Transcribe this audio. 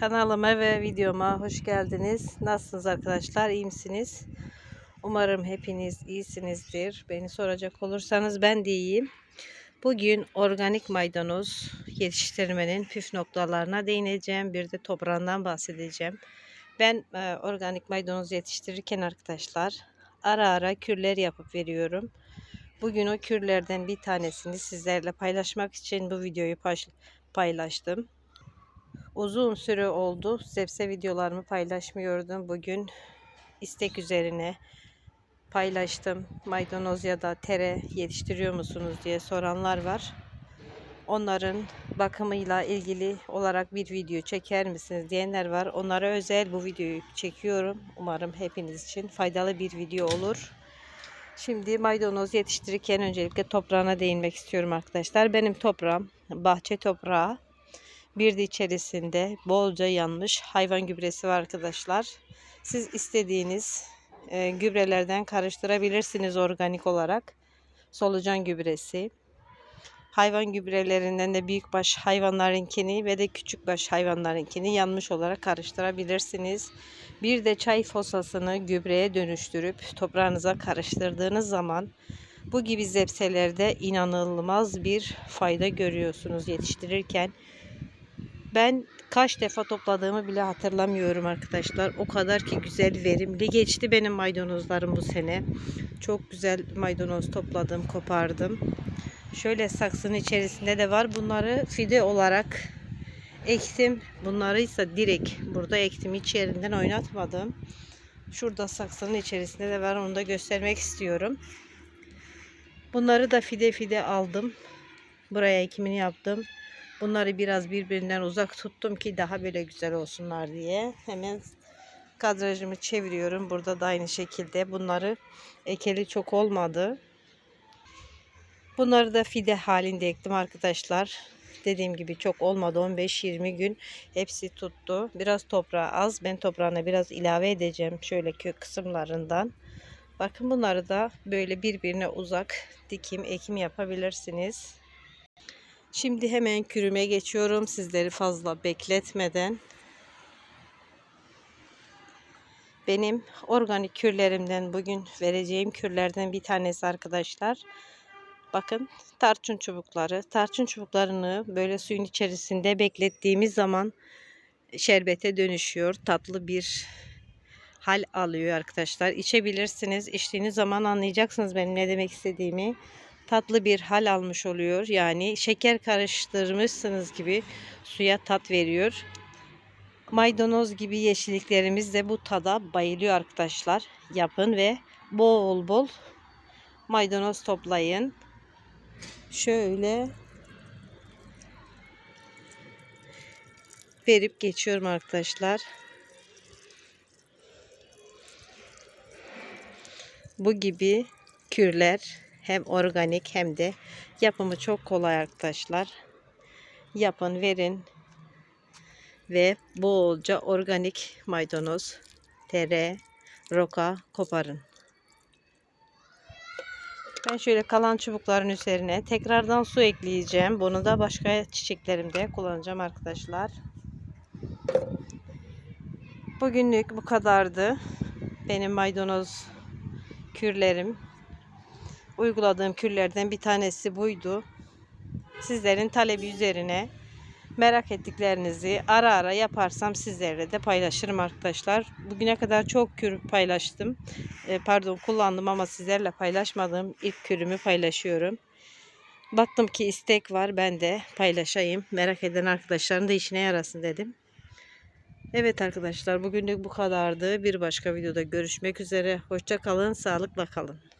Kanalıma ve videoma hoş geldiniz. Nasılsınız arkadaşlar? İyi misiniz? Umarım hepiniz iyisinizdir. Beni soracak olursanız ben de iyiyim. Bugün organik maydanoz yetiştirmenin püf noktalarına değineceğim. Bir de toprağından bahsedeceğim. Ben e, organik maydanoz yetiştirirken arkadaşlar ara ara kürler yapıp veriyorum. Bugün o kürlerden bir tanesini sizlerle paylaşmak için bu videoyu paylaştım. Uzun süre oldu. Sebze videolarımı paylaşmıyordum. Bugün istek üzerine paylaştım. Maydanoz ya da tere yetiştiriyor musunuz diye soranlar var. Onların bakımıyla ilgili olarak bir video çeker misiniz diyenler var. Onlara özel bu videoyu çekiyorum. Umarım hepiniz için faydalı bir video olur. Şimdi maydanoz yetiştirirken öncelikle toprağına değinmek istiyorum arkadaşlar. Benim toprağım bahçe toprağı. Bir de içerisinde bolca yanmış hayvan gübresi var arkadaşlar. Siz istediğiniz e, gübrelerden karıştırabilirsiniz organik olarak. Solucan gübresi. Hayvan gübrelerinden de büyükbaş hayvanlarınkini ve de küçükbaş hayvanlarınkini yanmış olarak karıştırabilirsiniz. Bir de çay fosasını gübreye dönüştürüp toprağınıza karıştırdığınız zaman bu gibi zepselerde inanılmaz bir fayda görüyorsunuz yetiştirirken. Ben kaç defa topladığımı bile hatırlamıyorum arkadaşlar. O kadar ki güzel verimli geçti benim maydanozlarım bu sene. Çok güzel maydanoz topladım, kopardım. Şöyle saksının içerisinde de var. Bunları fide olarak ektim. Bunları ise direkt burada ektim. Hiç yerinden oynatmadım. Şurada saksının içerisinde de var. Onu da göstermek istiyorum. Bunları da fide fide aldım. Buraya ekimini yaptım. Bunları biraz birbirinden uzak tuttum ki daha böyle güzel olsunlar diye. Hemen kadrajımı çeviriyorum. Burada da aynı şekilde bunları ekeli çok olmadı. Bunları da fide halinde ektim arkadaşlar. Dediğim gibi çok olmadı. 15-20 gün hepsi tuttu. Biraz toprağı az. Ben toprağına biraz ilave edeceğim. Şöyle kök kısımlarından. Bakın bunları da böyle birbirine uzak dikim ekim yapabilirsiniz. Şimdi hemen kürüme geçiyorum. Sizleri fazla bekletmeden. Benim organik kürlerimden bugün vereceğim kürlerden bir tanesi arkadaşlar. Bakın tarçın çubukları. Tarçın çubuklarını böyle suyun içerisinde beklettiğimiz zaman şerbete dönüşüyor. Tatlı bir hal alıyor arkadaşlar. İçebilirsiniz. İçtiğiniz zaman anlayacaksınız benim ne demek istediğimi tatlı bir hal almış oluyor. Yani şeker karıştırmışsınız gibi suya tat veriyor. Maydanoz gibi yeşilliklerimiz de bu tada bayılıyor arkadaşlar. Yapın ve bol bol maydanoz toplayın. Şöyle verip geçiyorum arkadaşlar. Bu gibi kürler hem organik hem de yapımı çok kolay arkadaşlar. Yapın verin ve bolca organik maydanoz, tere, roka koparın. Ben şöyle kalan çubukların üzerine tekrardan su ekleyeceğim. Bunu da başka çiçeklerimde kullanacağım arkadaşlar. Bugünlük bu kadardı. Benim maydanoz kürlerim uyguladığım kürlerden bir tanesi buydu. Sizlerin talebi üzerine merak ettiklerinizi ara ara yaparsam sizlerle de paylaşırım arkadaşlar. Bugüne kadar çok kür paylaştım. E, pardon kullandım ama sizlerle paylaşmadığım ilk kürümü paylaşıyorum. Baktım ki istek var ben de paylaşayım. Merak eden arkadaşların da işine yarasın dedim. Evet arkadaşlar bugünlük bu kadardı. Bir başka videoda görüşmek üzere. Hoşça kalın, sağlıkla kalın.